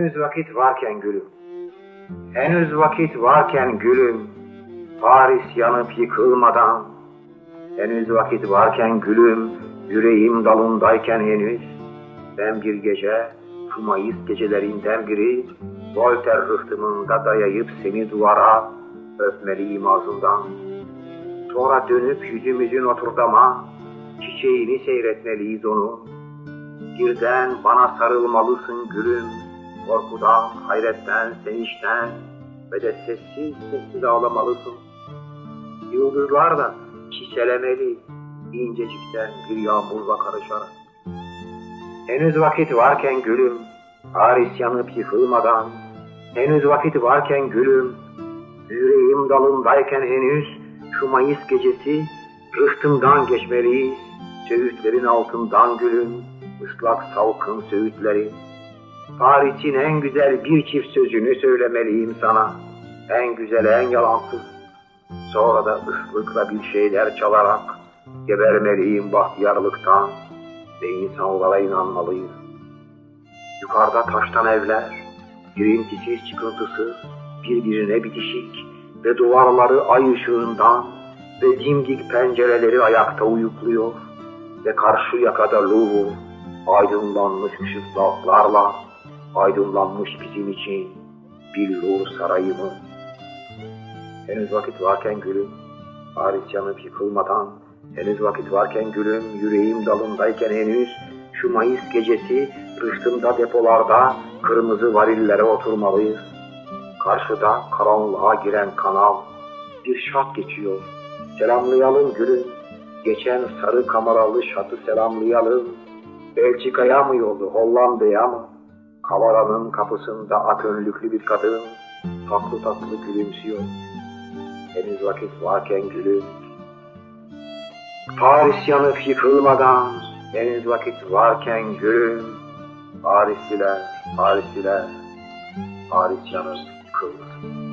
Henüz vakit varken gülüm. Henüz vakit varken gülüm. Paris yanıp yıkılmadan. Henüz vakit varken gülüm. Yüreğim dalındayken henüz. Ben bir gece, şu Mayıs gecelerinden biri, Voltaire rıhtımında dayayıp seni duvara öpmeliyim ağzından. Sonra dönüp yüzümüzün oturdama, çiçeğini seyretmeliyiz onu. Birden bana sarılmalısın gülüm, korkudan, hayretten, sevinçten ve de sessiz sessiz ağlamalısın. Yıldızlar da çiselemeli, incecikten bir yağmurla karışarak. Henüz vakit varken gülüm, Paris yanıp yıkılmadan, henüz vakit varken gülüm, yüreğim dalındayken henüz şu Mayıs gecesi rıhtımdan geçmeliyiz, söğütlerin altından gülüm, ıslak salkın söğütlerin. Paris'in en güzel bir çift sözünü söylemeliyim sana, en güzel en yalansız. Sonra da ıslıkla bir şeyler çalarak gebermeliyim bahtiyarlıktan ve insanlara inanmalıyız. Yukarıda taştan evler, girintisiz çıkıntısız, birbirine bitişik ve duvarları ay ışığından ve dimdik pencereleri ayakta uyukluyor ve karşı yakada Louvre aydınlanmış ışıklarla aydınlanmış bizim için bir Louvre sarayı mı? Henüz vakit varken gülüm, Paris yanıp yıkılmadan, henüz vakit varken gülüm, yüreğim dalındayken henüz, şu Mayıs gecesi rıhtımda depolarda kırmızı varillere oturmalıyız. Karşıda karanlığa giren kanal, bir şat geçiyor. Selamlayalım gülüm, geçen sarı kameralı şatı selamlayalım. Belçika'ya mı yolu, Hollanda'ya mı? Kavaranın kapısında ak önlüklü bir kadın tatlı tatlı gülümsüyor. Henüz vakit varken gülüm. Paris yanıp yıkılmadan henüz vakit varken gülüm. Parisliler, Parisliler, Paris yanıp yıkılmasın.